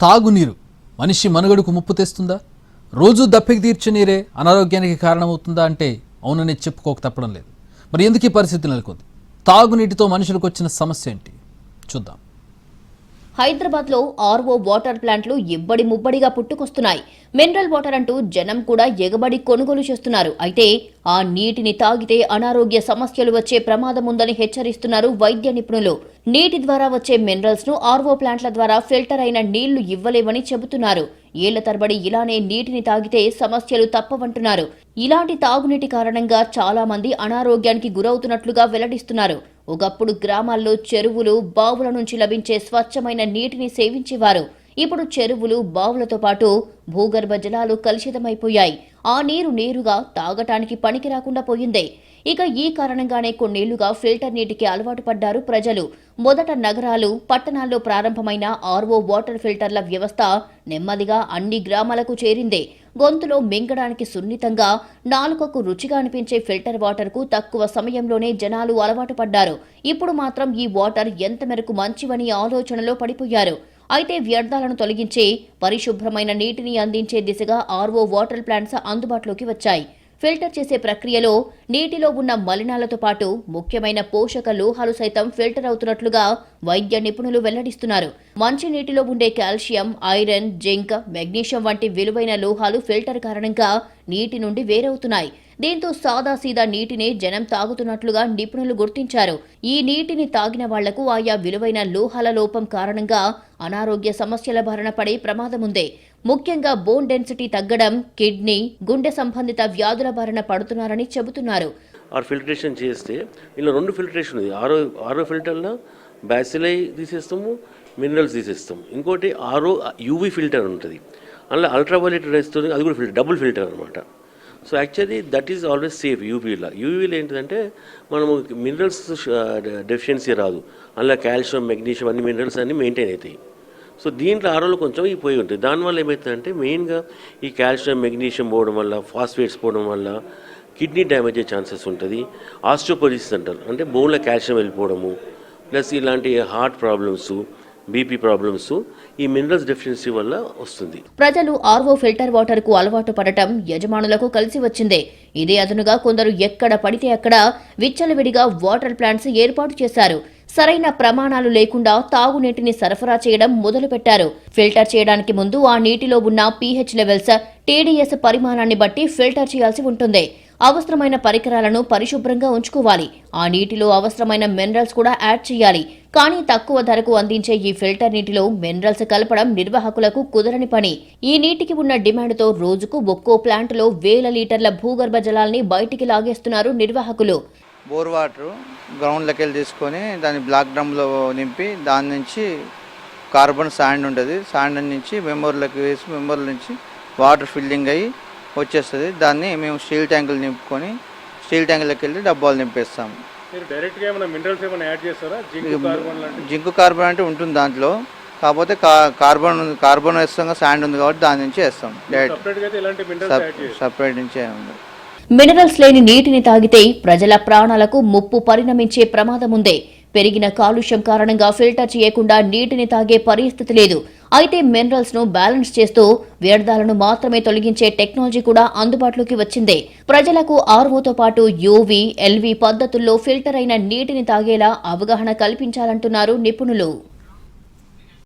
తాగునీరు. మనిషి మనుగడకు ముప్పు తెస్తుందా? రోజు దప్పికి తీర్చే నీరే అనారోగ్యానికి కారణమవుతుందా అంటే అవునని చెప్పుకోక తప్పడం లేదు. మరి ఎందుకు ఈ పరిస్థితి నెలకొంది? తాగునీటితో మనుషులకు వచ్చిన సమస్య ఏంటి? చూద్దాం. హైదరాబాద్లో ఆర్వో ఆర్ఓ వాటర్ ప్లాంట్లు ఇబ్బడి ముబ్బడిగా పుట్టుకొస్తున్నాయి. మినరల్ వాటర్ అంటూ జనం కూడా ఎగబడి కొనుగోలు చేస్తున్నారు. అయితే ఆ నీటిని తాగితే అనారోగ్య సమస్యలు వచ్చే ప్రమాదం ఉందని హెచ్చరిస్తున్నారు వైద్య నిపుణులు. నీటి ద్వారా వచ్చే మినరల్స్ను ఆర్వో ప్లాంట్ల ద్వారా ఫిల్టర్ అయిన నీళ్ళు ఇవ్వలేవని చెబుతున్నారు. ఏళ్ళ తరబడి ఇలానే నీటిని తాగితే సమస్యలు తప్పవంటున్నారు. ఇలాంటి తాగునీటి కారణంగా చాలా మంది అనారోగ్యానికి గురవుతున్నట్లుగా వెల్లడిస్తున్నారు. ఒకప్పుడు గ్రామాల్లో చెరువులు బావుల నుంచి లభించే స్వచ్ఛమైన నీటిని సేవించేవారు. ఇప్పుడు చెరువులు బావులతో పాటు భూగర్భ జలాలు కలుషితమైపోయాయి. ఆ నీరు నేరుగా తాగటానికి పనికి రాకుండా పోయింది. ఇక ఈ కారణంగానే కొన్నేళ్ళుగా ఫిల్టర్ నీటికి అలవాటు పడ్డారు ప్రజలు. మొదట నగరాలు పట్టణాల్లో ప్రారంభమైన ఆర్ఓ వాటర్ ఫిల్టర్ల వ్యవస్థ నెమ్మదిగా అన్ని గ్రామాలకు చేరింది. గొంతులో మింగడానికి సున్నితంగా నాలుకకు రుచిగా అనిపించే ఫిల్టర్ వాటర్కు తక్కువ సమయంలోనే జనాలు అలవాటు పడ్డారు. ఇప్పుడు మాత్రం ఈ వాటర్ ఎంత మేరకు మంచివని ఆలోచనలో పడిపోయారు. అయితే వ్యర్థాలను తొలగించి పరిశుభ్రమైన నీటిని అందించే దిశగా ఆర్ఓ వాటర్ ప్లాంట్స్ అందుబాటులోకి వచ్చాయి. ఫిల్టర్ చేసే ప్రక్రియలో నీటిలో ఉన్న మలినాలతో పాటు ముఖ్యమైన పోషక లోహాలు సైతం ఫిల్టర్ అవుతున్నట్లుగా వైద్య నిపుణులు వెల్లడిస్తున్నారు. మంచి నీటిలో ఉండే కాల్షియం ఐరన్ జింక్ మెగ్నీషియం వంటి విలువైన లోహాలు ఫిల్టర్ కారణంగా నీటి నుండి వేరవుతున్నాయి. దీంతో సాదాసీదా నీటిని జనం తాగుతున్నట్లుగా నిపుణులు గుర్తించారు. ఈ నీటిని తాగిన వాళ్ళకు ఆయా విలువైన లోహాల లోపం కారణంగా అనారోగ్య సమస్యల భరణ పడే ప్రమాదముందే. ముఖ్యంగా బోన్ డెన్సిటీ తగ్గడం కిడ్నీ గుండె సంబంధిత వ్యాధుల బారిన పడుతున్నారని చెబుతున్నారు. ఆరు ఫిల్టరేషన్ చేస్తే ఇలా రెండు ఫిల్టరేషన్ ఉంది. ఆరో ఆరో ఫిల్టర్లో బ్యాసిలై తీసేస్తాము మినరల్స్ తీసేస్తాం ఇంకోటి ఆరో యూవీ ఫిల్టర్ ఉంటుంది. అందులో అల్ట్రావైలెట్ వేస్తుంది అది కూడా ఫిల్టర్ డబుల్ ఫిల్టర్ అనమాట so actually that is always safe యూవీలో యూవీలో ఏంటంటే మనము మినరల్స్ డెఫిషియన్సీ uh, రాదు. అందులో కాల్షియం మెగ్నీషియం అన్ని మినరల్స్ అన్నీ మెయింటైన్ అవుతాయి. సో దీంట్లో ఆరోలు కొంచెం ఈ పోయి ఉంటుంది దానివల్ల ఏమవుతుందంటే మెయిన్గా ఈ కాల్షియం మెగ్నీషియం పోవడం వల్ల ఫాస్ఫేట్స్ పోవడం వల్ల కిడ్నీ డ్యామేజ్ అయ్యే ఛాన్సెస్ ఉంటుంది. ఆస్ట్రోపోలిసిస్ అంటారు. అంటే బోన్లో కాల్షియం వెళ్ళిపోవడము ప్లస్ ఇలాంటి హార్ట్ ప్రాబ్లమ్స్ బీపీ ప్రాబ్లమ్స్ ఈ మినరల్స్ డెఫిషియన్సీ వల్ల వస్తుంది. ప్రజలు ఆర్వో ఫిల్టర్ వాటర్కు అలవాటు పడటం యజమానులకు కలిసి వచ్చిందే. ఇదే అదనుగా కొందరు ఎక్కడ పడితే అక్కడ విచ్చలవిడిగా వాటర్ ప్లాంట్స్ ఏర్పాటు చేశారు. సరైన ప్రమాణాలు లేకుండా తాగునీటిని సరఫరా చేయడం మొదలుపెట్టారు. ఫిల్టర్ చేయడానికి ముందు ఆ నీటిలో ఉన్న పీహెచ్ లెవెల్స్ టీడీఎస్ పరిమాణాన్ని బట్టి ఫిల్టర్ చేయాల్సి ఉంటుంది. అవసరమైన పరికరాలను పరిశుభ్రంగా ఉంచుకోవాలి. ఆ నీటిలో అవసరమైన మినరల్స్ కూడా యాడ్ చేయాలి. కానీ తక్కువ ధరకు అందించే ఈ ఫిల్టర్ నీటిలో మినరల్స్ కలపడం నిర్వాహకులకు కుదరని పని. ఈ నీటికి ఉన్న డిమాండ్తో రోజుకు ఒక్కో ప్లాంట్లో వేల లీటర్ల భూగర్భ జలాల్ని బయటికి లాగేస్తున్నారు నిర్వాహకులు. బోర్ వాటర్ గ్రౌండ్లోకి వెళ్ళి తీసుకొని దాన్ని బ్లాక్ డ్రమ్లో నింపి దాని నుంచి కార్బన్ శాండ్ ఉంటుంది. శాండ్ నుంచి మెమోర్లకు వేసి మెమోర్ల నుంచి వాటర్ ఫిల్లింగ్ అయ్యి వచ్చేస్తుంది. దాన్ని మేము స్టీల్ ట్యాంకులు నింపుకొని స్టీల్ ట్యాంకులోకి వెళ్ళి డబ్బాలు నింపేస్తాము మీరు డైరెక్ట్గా ఏమైనా మినరల్స్ ఏమైనా యాడ్ చేస్తారా? జింక్ కార్బన్ లాంటి జింక్ కార్బన్ అంటే ఉంటుంది దాంట్లో. కాకపోతే కార్బన్ ఉంది- కార్బన్ వేస్తాం శాండ్ ఉంది కాబట్టి దాని నుంచి వేస్తాం. డైరెక్ట్ సపరేట్గా అయితే ఇలాంటి మినరల్స్ యాడ్ చేస్తారు సపరేట్ నుంచి ఏముంది మినరల్స్ లేని నీటిని తాగితే ప్రజల ప్రాణాలకు ముప్పు పరిణమించే ప్రమాదముందే పెరిగిన కాలుష్యం కారణంగా ఫిల్టర్ చేయకుండా నీటిని తాగే పరిస్థితి లేదు. అయితే మినరల్స్ను బ్యాలెన్స్ చేస్తూ వ్యర్థాలను మాత్రమే తొలగించే టెక్నాలజీ కూడా అందుబాటులోకి వచ్చిందే. ప్రజలకు ఆర్వోతో పాటు యూవీ ఎల్వి పద్ధతుల్లో ఫిల్టర్ అయిన నీటిని తాగేలా అవగాహన కల్పించాలంటున్నారు నిపుణులు.